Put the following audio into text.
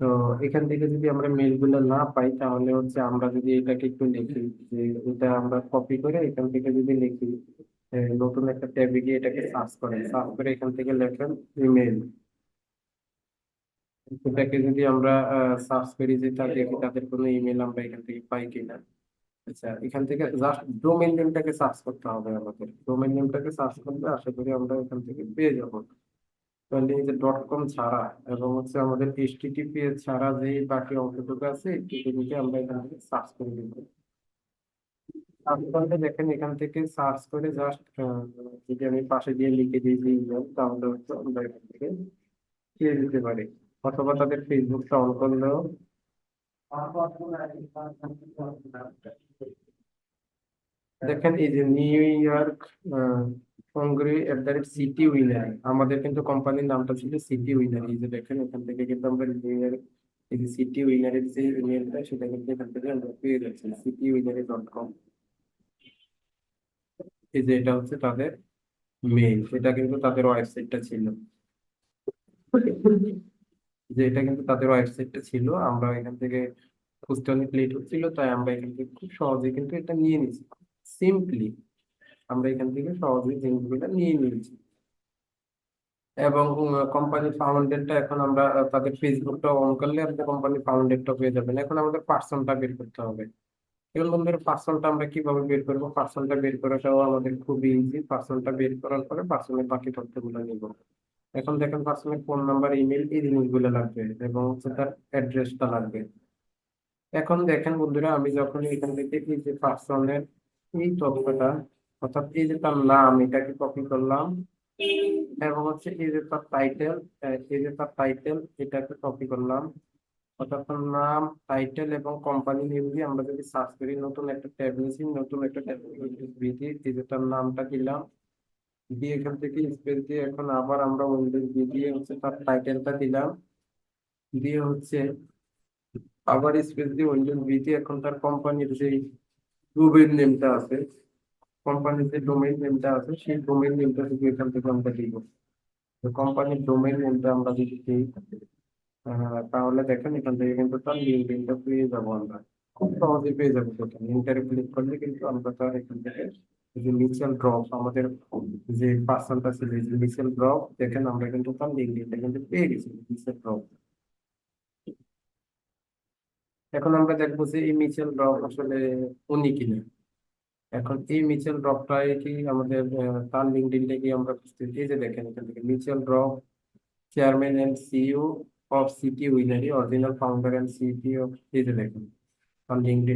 তো এখান থেকে যদি আমরা মেলগুলো না পাই, তাহলে হচ্ছে আমরা যদি এটাকে একটু লিখি, যে এটা আমরা কপি করে এখান থেকে যদি লিখি নতুন একটা ট্যাবে গিয়ে এটাকে সার্চ করেন সার্চ করে এখান থেকে লেখেন ইমেল এটাকে যদি আমরা সার্চ করি যে তাদের তাদের কোনো ইমেল আমরা এখান থেকে পাই কিনা। আচ্ছা এখান থেকে জাস্ট ডোমেইন নেমটাকে সার্চ করতে হবে আমাদের। ডোমেইন নেমটাকে সার্চ করলে আশা করি আমরা এখান থেকে পেয়ে যাব। তাহলে এই যে ডট কম ছাড়া এবং হচ্ছে আমাদের এইচটিটিপি ছাড়া যে বাকি অংশটুকু আছে এইটুকুকে আমরা এখান থেকে সার্চ করে দিব সার্চ দেখেন এখান থেকে সার্চ করে জাস্ট যদি আমি পাশে দিয়ে লিখে দিই যে তাহলে হচ্ছে আমরা এখান থেকে পেয়ে দিতে পারি। অথবা তাদের ফেসবুকটা অন করলেও দেখেন এই যে New York কংগ্রি at the rate city winner আমাদের কিন্তু কোম্পানির নামটা ছিল সিটি উইনার এই যে দেখেন এখান থেকে কিন্তু আমরা নিউ ইয়র্ক এই যে সিটি উইনারের যে ইমেলটা সেটা কিন্তু এখান থেকে আমরা পেয়ে যাচ্ছি সিটি উইনারি ডট কম এই যে এটা হচ্ছে তাদের মেইল এটা কিন্তু তাদের ওয়েবসাইটটা ছিল। যে এটা কিন্তু তাদের ওয়েবসাইটটা ছিল, আমরা এখান থেকে খুঁজতে অনেক লেট হচ্ছিল তাই আমরা এখান থেকে খুব সহজে কিন্তু এটা নিয়ে নিয়েছি। সিম্পলি আমরা এখান থেকে সহজেই জিনিসগুলো নিয়ে নিয়েছি। এবং কোম্পানি ফাউন্ডেডটা এখন আমরা তাদের ফেসবুকটা অন করলে আপনি কোম্পানি ফাউন্ডেডটা পেয়ে যাবেন। এখন আমাদের পার্সনটা বের করতে হবে। এখন বন্ধুরা পার্সনটা আমরা কীভাবে বের করব? পার্সনটা বের করাটাও আমাদের খুবই ইজি পার্সনটা বের করার পরে পার্সনের বাকি তথ্যগুলো নিব। এখন দেখেন পার্সনের ফোন নাম্বার ইমেল এই জিনিসগুলো লাগবে এবং হচ্ছে তার অ্যাড্রেসটা লাগবে। এখন দেখেন বন্ধুরা, আমি যখন এখান থেকে এই যে পার্সনের এই তথ্যটা অর্থাৎ এই যে তার নাম এটাকে কপি করলাম? এবং হচ্ছে এই যে তার টাইটেল এই যে তার টাইটেল এটাকে কপি করলাম। অর্থাৎ তার নাম টাইটেল এবং কোম্পানি নেম দিয়ে আমরা যদি সার্চ করি, নতুন একটা ট্যাব নতুন একটা ট্যাব এই যে তার নামটা দিলাম। দিয়ে এখান থেকে স্পেস দিয়ে এখন আবার আমরা উইন্ডোজ দিয়ে হচ্ছে তার টাইটেলটা দিলাম। দিয়ে হচ্ছে আবার স্পেস দিয়ে উইন্ডোজ দিয়ে এখন তার কোম্পানির যে ডোমেইন নেমটা আছে কোম্পানির যে ডোমেইন নেমটা আছে সেই ডোমেইন নেমটা শুধু এখান থেকে আমরা দিব তো কোম্পানির ডোমেইন নেমটা আমরা যদি দিই আহ, তাহলে দেখেন এখান থেকে কিন্তু তার লিঙ্কটা পেয়ে যাব আমরা খুব সহজে পেয়ে যাব সেখানে লিঙ্কটারে ক্লিক করলে কিন্তু আমরা তার এখান থেকে এই যে মিউচুয়াল ড্রপ আমাদের যে পার্সনটা ছিল এই যে মিউচুয়াল ড্রপ দেখেন আমরা কিন্তু তার লিঙ্কটা কিন্তু পেয়ে গেছি মিউচুয়াল ড্রপ এখন আমরা দেখব যে এই মিচেল রক আসলে উনি কিনা। এখন এই মিচেল ড্রপটাই কি আমাদের তার লিঙ্কডিনটা কি আমরা বুঝতে এই যে দেখেন এখান থেকে Michael Dorf chairman and CEO of City Winery original founder and CEO এই যে দেখেন, তার লিঙ্কডিনটা